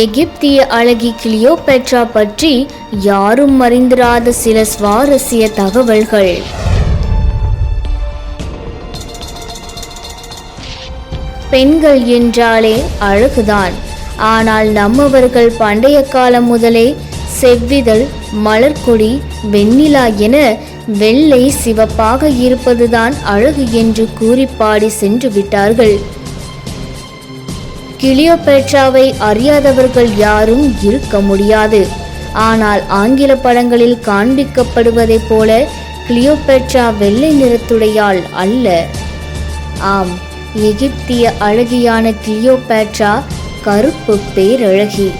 எகிப்திய அழகி கிளியோபெட்ரா பற்றி யாரும் அறிந்திராத சில சுவாரஸ்ய தகவல்கள். பெண்கள் என்றாலே அழகுதான். ஆனால் நம்மவர்கள் பண்டைய காலம் முதலே செவ்விதழ் மலர்கொடி வெண்ணிலா என வெள்ளை சிவப்பாக இருப்பதுதான் அழகு என்று கூறி பாடி சென்று விட்டார்கள். கிளியோபேட்ராவை அறியாதவர்கள் யாரும் இருக்க முடியாது. ஆனால் ஆங்கில படங்களில் காண்பிக்கப்படுவதைப் போல கிளியோபேட்ரா வெள்ளை நிறத்துடையாள் அல்ல. ஆம் எகிப்திய அழகியான கிளியோபேட்ரா கருப்பு பேரழகி.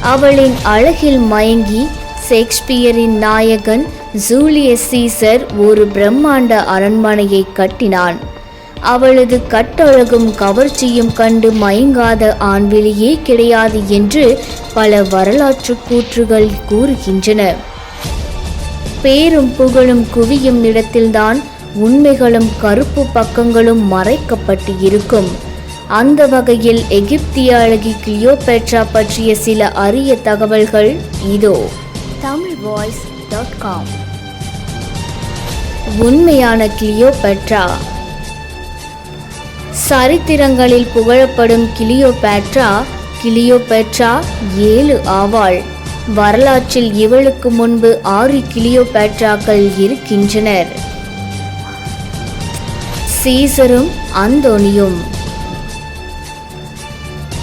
அவளின் அழகில் மயங்கி ஷேக்ஸ்பியரின் நாயகன் ஜூலியஸ் சீசர் ஒரு பிரம்மாண்ட அரண்மனையை கட்டினான். அவளது கட்டழகும் கவர்ச்சியும் கண்டு மயங்காத ஆண்வெளியே கிடையாது என்று பல வரலாற்று கூற்றுகள் கூறுகின்றன. பேரும் புகழும் குவியும் இடத்தில்தான் உண்மைகளும் கருப்பு பக்கங்களும் மறைக்கப்பட்டு இருக்கும் அந்த வகையில் எகிப்திய அழகி கிளியோபெட்ரா பற்றிய சில அரிய தகவல்கள் இதோ. Tamil voice dot com. உண்மையான கிளியோபெட்ரா. சரித்திரங்களில் புகழப்படும் கிளியோபேட்ரா கிளியோபேட்ரா ஏழு ஆவாள். வரலாற்றில் இவளுக்கு முன்பு ஆறு கிளியோபேட்ராக்கள் இருக்கின்றனர். சீசரும் அந்தோனியும்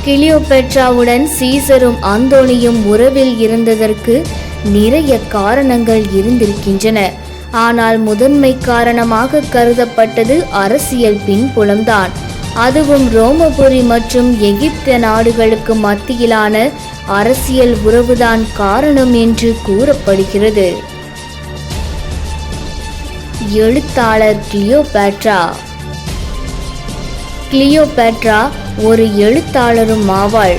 கிளியோபெட்ராவுடன் சீசரும் அந்தோனியும் உறவில் இருந்ததற்கு நிறைய காரணங்கள் இருந்திருக்கின்றன. ஆனால் முதன்மை காரணமாக கருதப்பட்டது அரசியல் பின்புலம்தான். அதுவும் ரோமபுரி மற்றும் எகிப்த நாடுகளுக்கு மத்தியிலான அரசியல் உறவுதான் காரணம் என்று கூறப்படுகிறது. எழுத்தாளர் கிளியோபேட்ரா. கிளியோபேட்ரா ஒரு எழுத்தாளரும் ஆவாள்.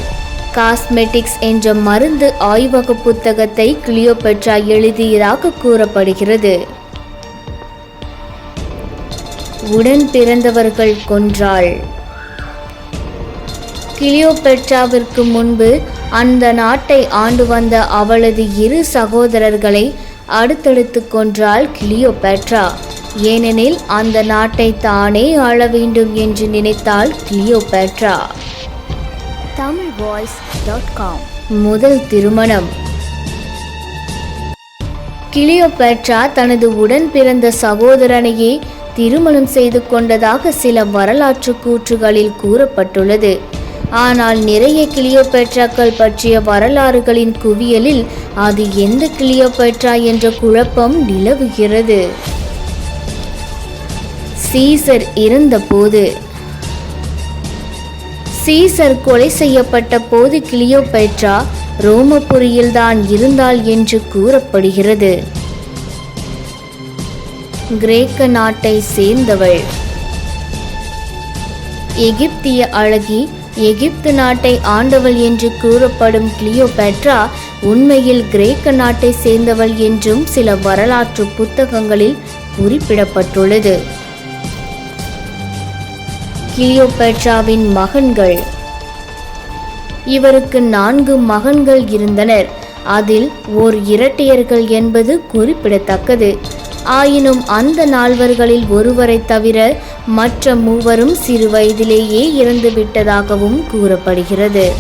காஸ்மெட்டிக்ஸ் என்ற மருந்து ஆய்வக புத்தகத்தை கிளியோபெட்ரா எழுதியதாக கூறப்படுகிறது. உடன் பிறந்தவர்கள் கொன்றாள். கிளியோபெட்ராவிற்கு முன்பு அந்த நாட்டை ஆண்டு வந்த அவளது இரு சகோதரர்களை அடுத்தடுத்து கொன்றாள் கிளியோபெட்ரா. ஏனெனில் அந்த நாட்டை தானே ஆள வேண்டும் என்று நினைத்தாள் Cleopatra. Tamil voice dot com. முதல் திருமணம். கிளியோபேட்ரா தனது உடன் பிறந்த சகோதரனையே திருமணம் செய்து கொண்டதாக சில வரலாற்று கூற்றுகளில் கூறப்பட்டுள்ளது. ஆனால் நிறைய கிளியோபெட்ராக்கள் பற்றிய வரலாறுகளின் குவியலில் அது எந்த கிளியோபெட்ரா என்ற குழப்பம் நிலவுகிறது. சீசர் இருந்தபோது சீசர் கொலை செய்யப்பட்ட போது கிளியோபெட்ரா ரோமபுரியில்தான் இருந்தாள் என்று கூறப்படுகிறது. கிரேக்க நாட்டை சேர்ந்தவள். எகிப்திய அழகி எகிப்து நாட்டை ஆண்டவள் என்று கூறப்படும் கிளியோபெட்ரா உண்மையில் கிரேக்க நாட்டை சேர்ந்தவள் என்றும் சில வரலாற்று புத்தகங்களில் குறிப்பிடப்பட்டுள்ளது. கிளியோபெட்ராவின் மகன்கள். இவருக்கு நான்கு மகன்கள் இருந்தனர். அதில் ஓர் இரட்டையர்கள் என்பது குறிப்பிடத்தக்கது. ஆயினும் அந்த நால்வர்களில் ஒருவரை தவிர மற்ற மூவரும் சிறு வயதிலேயே இறந்து விட்டதாகவும் கூறப்படுகிறது.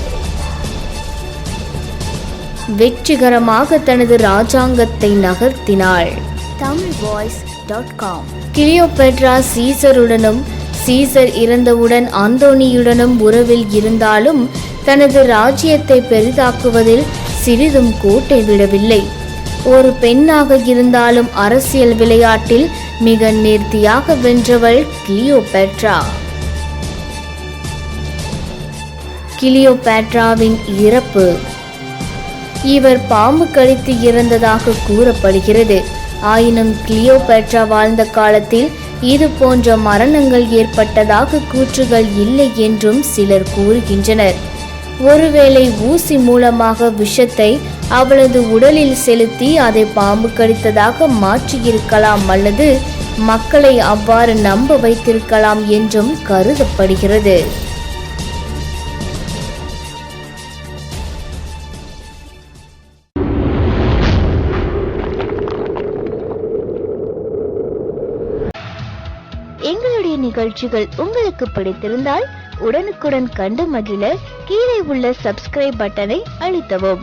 வெற்றிகரமாக தனது ராஜாங்கத்தை நகர்த்தினாள். Tamil voice dot com. Cleopatra சீசருடனும் Caesar இறந்தவுடன் அந்தோனியுடனும் உறவில் இருந்தாலும் தனது ராஜ்யத்தை பெரிதாக்குவதில் சிறிதும் கோட்டை விடவில்லை. ஒரு பெண்ணாக இருந்தாலும் அரசியல் விளையாட்டில் மிக நேர்த்தியாக வென்றவள் கிளியோபேட்ரா. கிளியோபேட்ராவின் இறப்பு. இவர் பாம்பு கடித்து இறந்ததாக கூறப்படுகிறது. ஆயினும் கிளியோபேட்ரா வாழ்ந்த காலத்தில் இது போன்ற மரணங்கள் ஏற்பட்டதாக கூற்றுகள் இல்லை என்றும் சிலர் கூறுகின்றனர். ஒருவேளை ஊசி மூலமாக விஷத்தை அவளது உடலில் செலுத்தி அதை பாம்பு கடித்ததாக மாற்றியிருக்கலாம் அல்லது மக்களை அவ்வாறு நம்ப வைத்திருக்கலாம் என்றும் கருதப்படுகிறது. எங்களுடைய நிகழ்ச்சிகள் உங்களுக்கு பிடித்திருந்தால் உடனுக்குடன் கண்டு மகிழ கீழே உள்ள சப்ஸ்கிரைப் பட்டனை அழுத்தவும்.